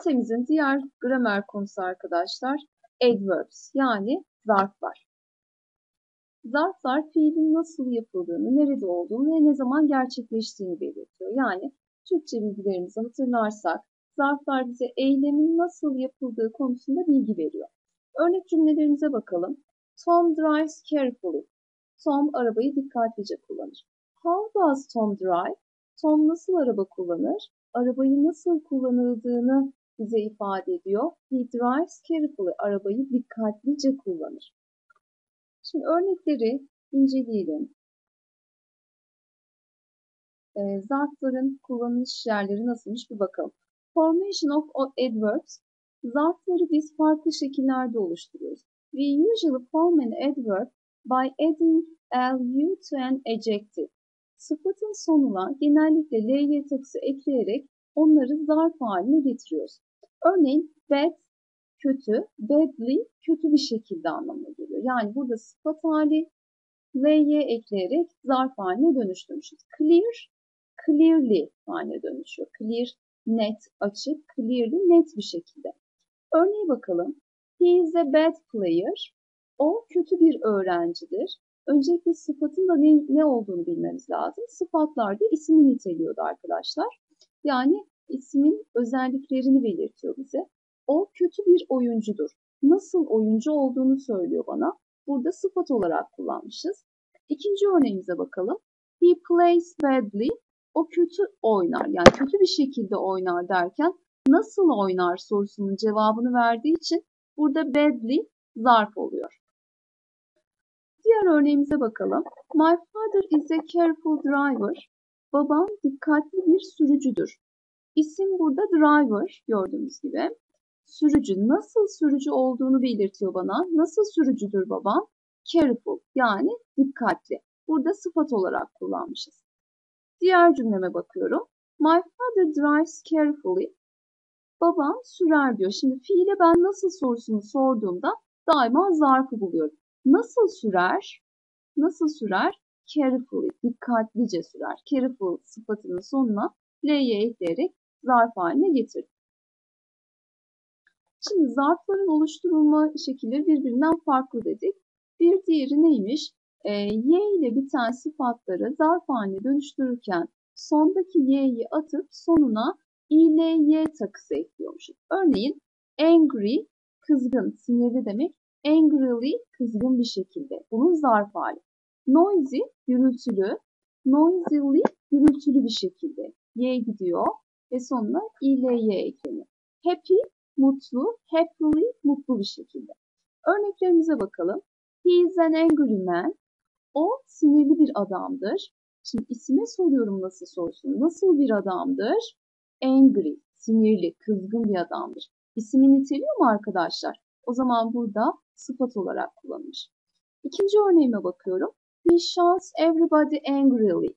Ünitemizin diğer gramer konusu arkadaşlar adverbs yani zarflar. Zarflar fiilin nasıl yapıldığını, nerede olduğunu ve ne zaman gerçekleştiğini belirtiyor. Yani Türkçe bilgilerimizi hatırlarsak zarflar bize eylemin nasıl yapıldığı konusunda bilgi veriyor. Örnek cümlelerimize bakalım. Tom drives carefully. Tom arabayı dikkatlice kullanır. How does Tom drive? Tom nasıl araba kullanır? Arabayı nasıl kullanıldığını bize ifade ediyor. He drives carefully. Arabayı dikkatlice kullanır. Şimdi örnekleri inceleyelim. E, zarfların kullanılış yerleri nasılmış bir bakalım. Formation of adverbs. Zarfları biz farklı şekillerde oluşturuyoruz. We usually form an adverb by adding lu to an adjective. Sıfatın sonuna genellikle ly takısı ekleyerek onları zarf haline getiriyoruz. Örneğin bad kötü, badly kötü bir şekilde anlamına geliyor. Yani burada sıfat hali ly ekleyerek zarf haline dönüştürmüşüz. Clear, clearly haline dönüşüyor. Clear, net, açık, clearly, net bir şekilde. Örneğe bakalım. He is a bad player. O kötü bir öğrencidir. Öncelikle sıfatın da ne, ne olduğunu bilmemiz lazım. Sıfatlar da ismi niteliyordu arkadaşlar. Yani ismin özelliklerini belirtiyor bize. O kötü bir oyuncudur. Nasıl oyuncu olduğunu söylüyor bana. Burada sıfat olarak kullanmışız. İkinci örneğimize bakalım. He plays badly. O kötü oynar. Yani kötü bir şekilde oynar derken nasıl oynar sorusunun cevabını verdiği için burada badly zarf oluyor. Diğer örneğimize bakalım. My father is a careful driver. Babam dikkatli bir sürücüdür. İsim burada driver gördüğümüz gibi. Sürücü nasıl sürücü olduğunu belirtiyor bana. Nasıl sürücüdür babam? Careful yani dikkatli. Burada sıfat olarak kullanmışız. Diğer cümleme bakıyorum. My father drives carefully. Babam sürer diyor. Şimdi fiile ben nasıl sorusunu sorduğumda daima zarfı buluyorum. Nasıl sürer? Nasıl sürer? Carefully, dikkatlice sürer. Careful sıfatının sonuna l'ye ekleyerek zarf haline getirdim. Şimdi zarfların oluşturulma şekilleri birbirinden farklı dedik. Bir diğeri neymiş? E, y ile biten sıfatları zarf haline dönüştürürken sondaki y'yi atıp sonuna i, l, y takısı ekliyormuşuz. Örneğin angry, kızgın, sinirli demek. Angrily, kızgın bir şekilde. Bunun zarf hali. Noisy, gürültülü. Noisily, gürültülü bir şekilde. Y gidiyor ve sonuna i, l, y ekleniyor. Happy, mutlu. Happily, mutlu bir şekilde. Örneklerimize bakalım. He is an angry man. O sinirli bir adamdır. Şimdi isime soruyorum nasıl sorusunu. Nasıl bir adamdır? Angry, sinirli, kızgın bir adamdır. İsmi niteliyor mu arkadaşlar? O zaman burada sıfat olarak kullanılmış. İkinci örneğime bakıyorum. He shouts everybody angrily.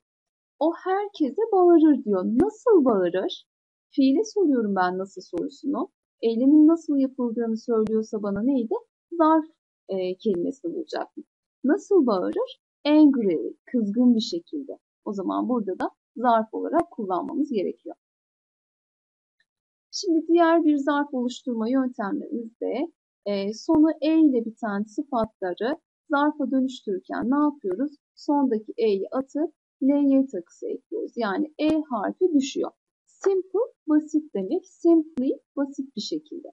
O herkese bağırır diyor. Nasıl bağırır? Fiile soruyorum ben nasıl sorusunu. Eylemin nasıl yapıldığını söylüyorsa bana neydi? Zarf e, kelimesini bulacaktım. Nasıl bağırır? Angrily, kızgın bir şekilde. O zaman burada da zarf olarak kullanmamız gerekiyor. Şimdi diğer bir zarf oluşturma yöntemlerimizde e, sonu e ile biten sıfatları zarfa dönüştürürken ne yapıyoruz? Sondaki e'yi atıp ly takısı ekliyoruz. Yani e harfi düşüyor. Simple basit demek. Simply basit bir şekilde.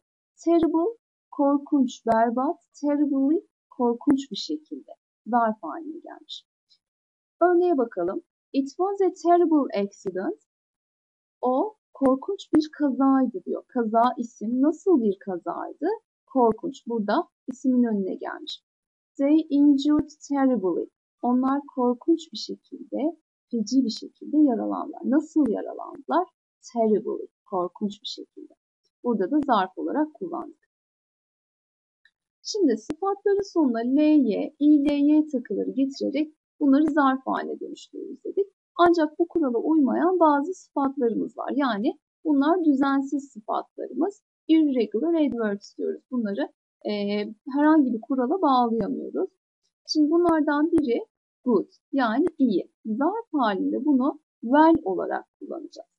Terrible korkunç, berbat. Terribly korkunç bir şekilde. Zarf haline gelmiş. Örneğe bakalım. It was a terrible accident. O korkunç bir kazaydı diyor. Kaza isim nasıl bir kazaydı? Korkunç. Burada ismin önüne gelmiş. They injured terribly. Onlar korkunç bir şekilde, feci bir şekilde yaralandılar. Nasıl yaralandılar? Terribly. Korkunç bir şekilde. Burada da zarf olarak kullandık. Şimdi sıfatların sonuna ly, i, ly takıları getirerek bunları zarf haline dönüştürürüz dedik. Ancak bu kurala uymayan bazı sıfatlarımız var. Yani bunlar düzensiz sıfatlarımız. Irregular adverbs diyoruz. Bunları e, herhangi bir kurala bağlayamıyoruz. Şimdi bunlardan biri good yani iyi. Zarf halinde bunu well olarak kullanacağız.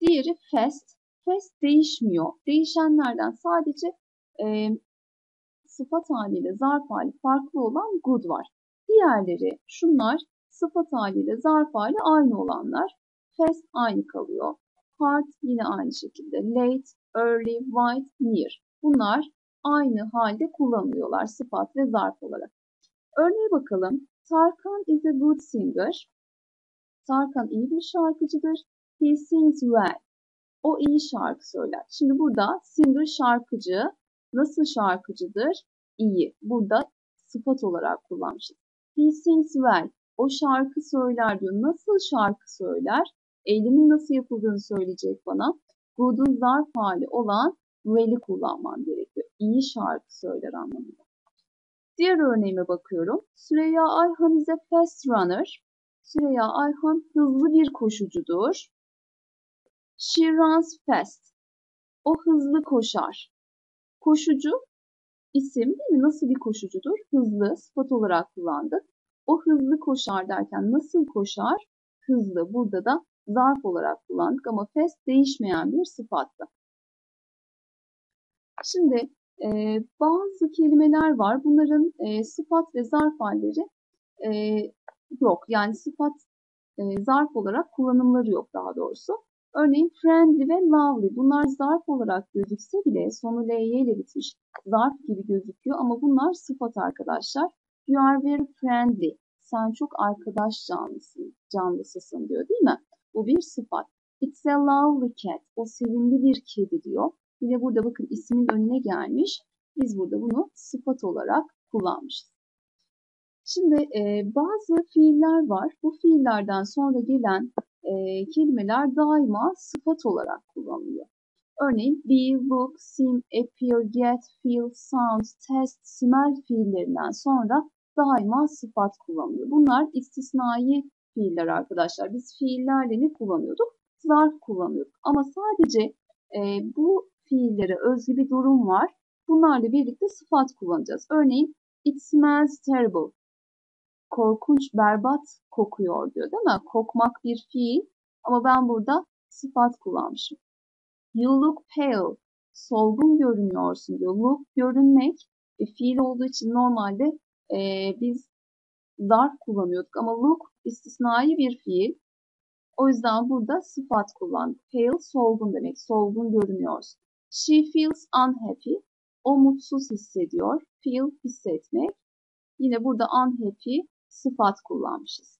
Diğeri fast Fast değişmiyor. Değişenlerden sadece e, sıfat haliyle zarf hali farklı olan good var. Diğerleri şunlar sıfat haliyle zarf hali aynı olanlar. Fast aynı kalıyor. Hard yine aynı şekilde. Late, early, white, near. Bunlar aynı halde kullanılıyorlar sıfat ve zarf olarak. Örneğe bakalım. Tarkan is a good singer. Tarkan iyi bir şarkıcıdır. He sings well. O iyi şarkı söyler. Şimdi burada singer şarkıcı. Nasıl şarkıcıdır? İyi. Burada sıfat olarak kullanmışız. He sings well. O şarkı söyler diyor. Nasıl şarkı söyler? Eylemin nasıl yapıldığını söyleyecek bana. Good'un zarf hali olan well'i kullanman gerekiyor. İyi şarkı söyler anlamında. Diğer örneğime bakıyorum. Süreyya Ayhan is a fast runner. Süreyya Ayhan hızlı bir koşucudur. She runs fast. O hızlı koşar. Koşucu isim değil mi? Nasıl bir koşucudur? Hızlı sıfat olarak kullandık. O hızlı koşar derken nasıl koşar? Hızlı. Burada da zarf olarak kullandık ama fast değişmeyen bir sıfattı. Şimdi e, bazı kelimeler var. Bunların e, sıfat ve zarf halleri e, yok. Yani sıfat e, zarf olarak kullanımları yok daha doğrusu. Örneğin friendly ve lovely. Bunlar zarf olarak gözükse bile sonu ly ile bitmiş zarf gibi gözüküyor ama bunlar sıfat arkadaşlar. You are very friendly. Sen çok arkadaş canlısın, canlısısın diyor değil mi? Bu bir sıfat. It's a lovely cat. O sevimli bir kedi diyor. Yine burada bakın ismin önüne gelmiş. Biz burada bunu sıfat olarak kullanmışız. Şimdi e, bazı fiiller var. Bu fiillerden sonra gelen e, kelimeler daima sıfat olarak kullanılıyor. Örneğin be, look, seem, appear, get, feel, sound, test, smell fiillerinden sonra daima sıfat kullanılıyor. Bunlar istisnai fiiller arkadaşlar. Biz fiillerle ne kullanıyorduk? Zarf kullanıyorduk. Ama sadece e, bu fiillere özgü bir durum var. Bunlarla birlikte sıfat kullanacağız. Örneğin it smells terrible. Korkunç, berbat kokuyor diyor değil mi? Kokmak bir fiil ama ben burada sıfat kullanmışım. You look pale. Solgun görünüyorsun diyor. Look görünmek bir fiil olduğu için normalde e, biz zarf kullanıyorduk ama look istisnai bir fiil. O yüzden burada sıfat kullandık. Pale solgun demek. Solgun görünüyorsun. She feels unhappy. O mutsuz hissediyor. Feel hissetmek. Yine burada unhappy sıfat kullanmışız.